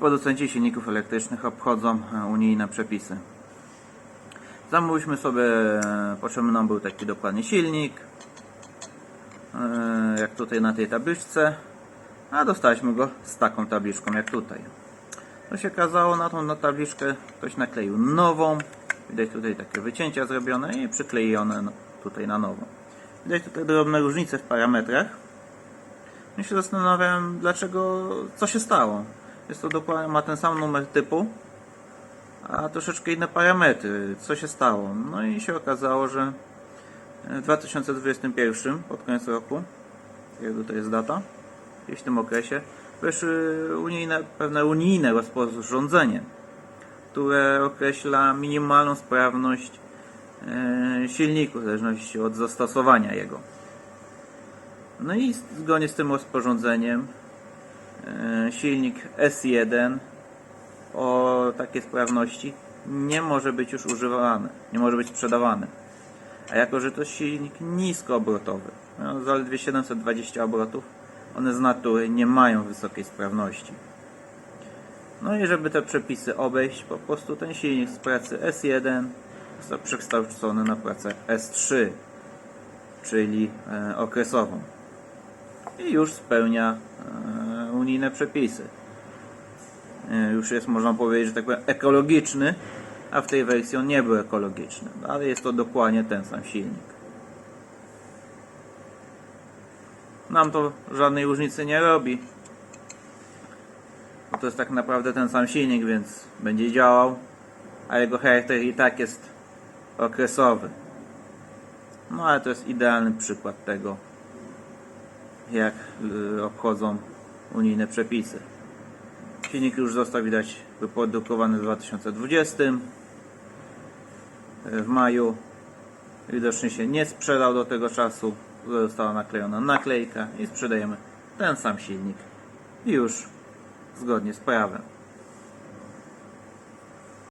Producenci silników elektrycznych obchodzą e, unijne przepisy. Zamówiliśmy sobie, e, potrzebny nam był taki dokładnie silnik, e, jak tutaj na tej tabliczce, a dostaliśmy go z taką tabliczką jak tutaj. To się okazało, na tą na tabliczkę ktoś nakleił nową, widać tutaj takie wycięcia zrobione i przyklejone no, tutaj na nową. Widać tutaj drobne różnice w parametrach. Ja się zastanawiałem, dlaczego, co się stało. Jest to dokładnie, ma ten sam numer typu, a troszeczkę inne parametry. Co się stało? No i się okazało, że w 2021, pod koniec roku, jak tutaj jest data, gdzieś w tym okresie, weszły unijne, pewne unijne rozporządzenie, które określa minimalną sprawność e, silniku, w zależności od zastosowania jego. No i zgodnie z tym rozporządzeniem e, silnik S1 o takiej sprawności nie może być już używany, nie może być sprzedawany. A jako, że to silnik niskoobrotowy, no, zaledwie 720 obrotów, one z natury nie mają wysokiej sprawności. No i żeby te przepisy obejść, po prostu ten silnik z pracy S1 został przekształcony na pracę S3, czyli e, okresową. I już spełnia e, unijne przepisy. E, już jest, można powiedzieć, że tak powiem, ekologiczny, a w tej wersji on nie był ekologiczny, ale jest to dokładnie ten sam silnik. Nam to żadnej różnicy nie robi. Bo to jest tak naprawdę ten sam silnik, więc będzie działał, a jego charakter i tak jest okresowy. No ale to jest idealny przykład tego, jak y, obchodzą unijne przepisy. Silnik już został widać wyprodukowany w 2020 w maju. Widocznie się nie sprzedał do tego czasu. Została naklejona naklejka i sprzedajemy ten sam silnik. I już zgodnie z prawem.